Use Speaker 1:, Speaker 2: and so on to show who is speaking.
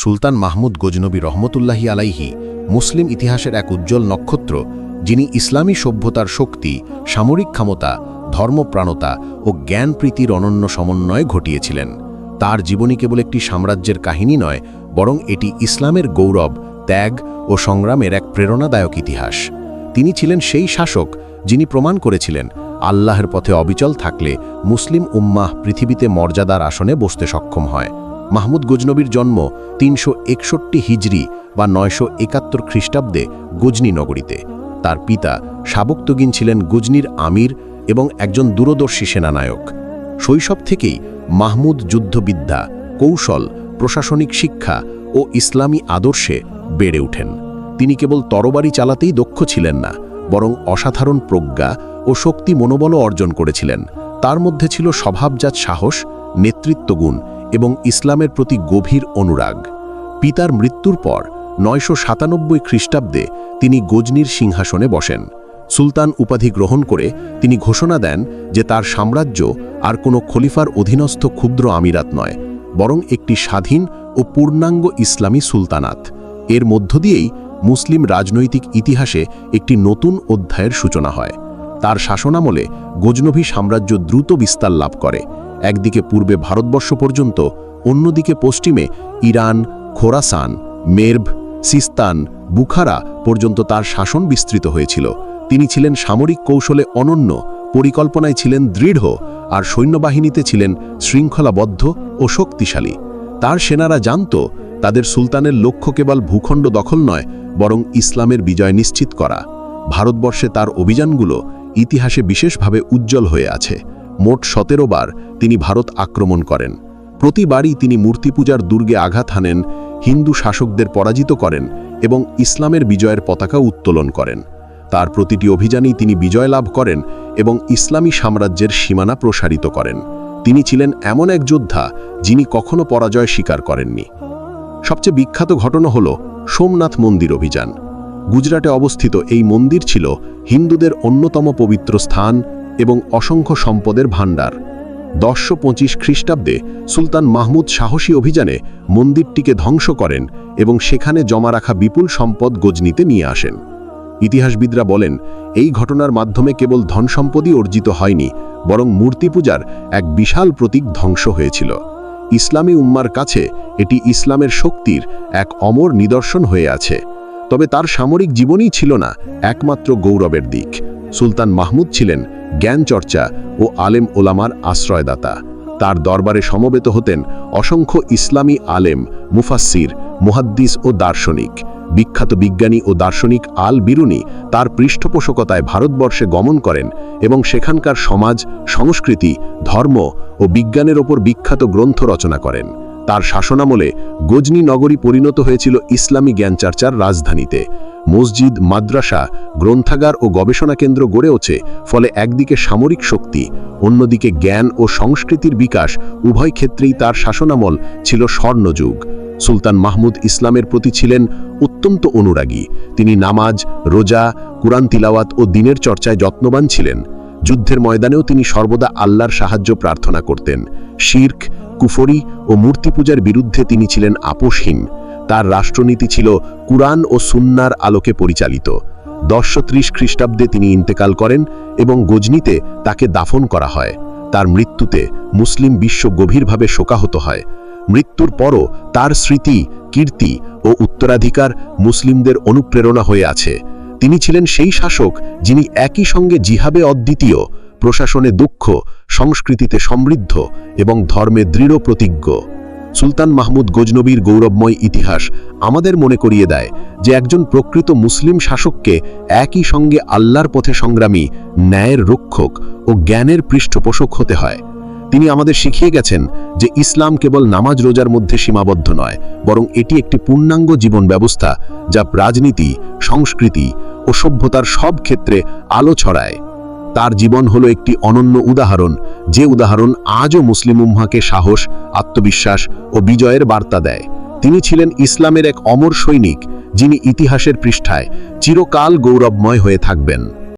Speaker 1: সুলতান মাহমুদ গজনবী রহমতুল্লাহি আলাইহি মুসলিম ইতিহাসের এক উজ্জ্বল নক্ষত্র, যিনি ইসলামী সভ্যতার শক্তি, সামরিক ক্ষমতা, ধর্মপ্রাণতা ও জ্ঞানপ্রীতির অনন্য সমন্বয় ঘটিয়েছিলেন। তার জীবনী কেবল একটি সাম্রাজ্যের কাহিনী নয়, বরং এটি ইসলামের গৌরব, ত্যাগ ও সংগ্রামের এক প্রেরণাদায়ক ইতিহাস। তিনি ছিলেন সেই শাসক যিনি প্রমাণ করেছিলেন, আল্লাহের পথে অবিচল থাকলে মুসলিম উম্মাহ পৃথিবীতে মর্যাদার আসনে বসতে সক্ষম হয়। মাহমুদ গজনবীর জন্ম তিনশো একষট্টি হিজরি বা নয়শো একাত্তর খ্রিস্টাব্দে গজনী নগরীতে। তার পিতা সাবক্তগিন ছিলেন গজনির আমির এবং একজন দূরদর্শী সেনানায়ক। শৈশব থেকেই মাহমুদ যুদ্ধবিদ্যা, কৌশল, প্রশাসনিক শিক্ষা ও ইসলামী আদর্শে বেড়ে ওঠেন। তিনি কেবল তরবারি চালাতেই দক্ষ ছিলেন না, বরং অসাধারণ প্রজ্ঞা ও শক্তি মনোবলও অর্জন করেছিলেন। তার মধ্যে ছিল স্বভাবজাত সাহস, নেতৃত্বগুণ এবং ইসলামের প্রতি গভীর অনুরাগ। পিতার মৃত্যুর পর নয়শো সাতানব্বই খ্রিস্টাব্দে তিনি গজনির সিংহাসনে বসেন। সুলতান উপাধি গ্রহণ করে তিনি ঘোষণা দেন যে তার সাম্রাজ্য আর কোনো খলিফার অধীনস্থ ক্ষুদ্র আমিরাত নয়, বরং একটি স্বাধীন ও পূর্ণাঙ্গ ইসলামী সুলতানাত। এর মধ্য দিয়েই মুসলিম রাজনৈতিক ইতিহাসে একটি নতুন অধ্যায়ের সূচনা হয়। তার শাসনামলে গজনভী সাম্রাজ্য দ্রুত বিস্তার লাভ করে। একদিকে পূর্বে ভারতবর্ষ পর্যন্ত, অন্যদিকে পশ্চিমে Iran, Khorasan, Merv, Sistan, Bukhara পর্যন্ত তার শাসন বিস্তৃত হয়েছিল। তিনি ছিলেন সামরিক কৌশলে অনন্য, পরিকল্পনায় ছিলেন দৃঢ় আর সৈন্যবাহিনীতে ছিলেন শৃঙ্খলাবদ্ধ ও শক্তিশালী। তার সেনারা জানত, তাদের সুলতানের লক্ষ্য কেবল ভূখণ্ড দখল নয়, বরং ইসলামের বিজয় নিশ্চিত করা। ভারতবর্ষে তার অভিযানগুলো ইতিহাসে বিশেষভাবে উজ্জ্বল হয়ে আছে। মোট সতেরো বার তিনি ভারত আক্রমণ করেন। প্রতিবারই তিনি মূর্তি পূজার দুর্গে আঘাত হানেন, হিন্দু শাসকদের পরাজিত করেন এবং ইসলামের বিজয়ের পতাকা উত্তোলন করেন। তার প্রতিটি অভিযানেই তিনি বিজয় লাভ করেন এবং ইসলামী সাম্রাজ্যের সীমানা প্রসারিত করেন। তিনি ছিলেন এমন এক যোদ্ধা যিনি কখনো পরাজয় স্বীকার করেননি। সবচেয়ে বিখ্যাত ঘটনা হল সোমনাথ মন্দির অভিযান। গুজরাটে অবস্থিত এই মন্দির ছিল হিন্দুদের অন্যতম পবিত্র স্থান এবং অসংখ্য সম্পদের ভাণ্ডার। দশশো পঁচিশ খ্রিস্টাব্দে সুলতান মাহমুদ সাহসী অভিযানে মন্দিরটিকে ধ্বংস করেন এবং সেখানে জমা রাখা বিপুল সম্পদ গজনিতে নিয়ে আসেন। ইতিহাসবিদরা বলেন, এই ঘটনার মাধ্যমে কেবল ধনসম্পদই অর্জিত হয়নি, বরং মূর্তি পূজার এক বিশাল প্রতীক ধ্বংস হয়েছিল। ইসলামী উম্মার কাছে এটি ইসলামের শক্তির এক অমর নিদর্শন হয়ে আছে। তবে তার সামরিক জীবনই ছিল না, একমাত্র গৌরবের দিক। সুলতান মাহমুদ ছিলেন জ্ঞান চর্চা ও আলেম ওলামার আশ্রয়দাতা। তার দরবারে সমবেত হতেন অসংখ্য ইসলামী আলেম মুফাসির মুহাদ্দিস ও দার্শনিক। বিখ্যাত বিজ্ঞানী ও দার্শনিক আল বিরুনি তার পৃষ্ঠপোষকতায় ভারতবর্ষে গমন করেন এবং সেখানকার সমাজ, সংস্কৃতি, ধর্ম ও বিজ্ঞানের ওপর বিখ্যাত গ্রন্থ রচনা করেন। তার শাসনামলে গজনী নগরী পরিণত হয়েছিল ইসলামী জ্ঞানচর্চার রাজধানীতে। মসজিদ, মাদ্রাসা, গ্রন্থাগার ও গবেষণা কেন্দ্র গড়ে ওঠে, ফলে একদিকে সামরিক শক্তি, অন্যদিকে জ্ঞান ও সংস্কৃতির বিকাশ উভয় ক্ষেত্রেই তার শাসনামল ছিল স্বর্ণযুগ। সুলতান মাহমুদ ইসলামের প্রতি ছিলেন অত্যন্ত অনুরাগী। তিনি নামাজ, রোজা, কুরআন তিলাওয়াত ও দিনের চর্চায় যত্নবান ছিলেন। যুদ্ধের ময়দানেও তিনি সর্বদা আল্লাহর সাহায্য প্রার্থনা করতেন। শির্ক কুফরি ও মূর্তি পূজার বিরুদ্ধে তিনি ছিলেন আপোষহীন। তার রাষ্ট্রনীতি ছিল কুরআন ও সুন্নার আলোকে পরিচালিত। দশশো ত্রিশ খ্রিস্টাব্দে তিনি ইন্তেকাল করেন এবং গজনিতে তাকে দাফন করা হয়। তার মৃত্যুতে মুসলিম বিশ্ব গভীরভাবে শোকাহত হয়। মৃত্যুর পরও তার স্মৃতি, কীর্তি ও উত্তরাধিকার মুসলিমদের অনুপ্রেরণা হয়ে আছে। তিনি ছিলেন সেই শাসক যিনি একই সঙ্গে জিহাবে অদ্বিতীয় প্রশাসনে দুঃখ, সংস্কৃতিতে সমৃদ্ধ এবং ধর্মে দৃঢ় প্রতিজ্ঞ। সুলতান মাহমুদ গজনবীর গৌরবময় ইতিহাস আমাদের মনে করিয়ে দেয় যে একজন প্রকৃত মুসলিম শাসককে একই সঙ্গে আল্লাহর পথে সংগ্রামী, ন্যায়ের রক্ষক ও জ্ঞানের পৃষ্ঠপোষক হতে হয়। তিনি আমাদের শিখিয়ে গেছেন যে ইসলাম কেবল নামাজ রোজার মধ্যে সীমাবদ্ধ নয়, বরং এটি একটি পূর্ণাঙ্গ জীবন ব্যবস্থা যা রাজনীতি, সংস্কৃতি ও সভ্যতার সব ক্ষেত্রে আলো ছড়ায়। তার জীবন হলো একটি অনন্য উদাহরণ, যে উদাহরণ আজও মুসলিম উম্মাকে সাহস, আত্মবিশ্বাস ও বিজয়ের বার্তা দেয়। তিনি ছিলেন ইসলামের এক অমর সৈনিক, যিনি ইতিহাসের পৃষ্ঠায় চিরকাল গৌরবময় হয়ে থাকবেন।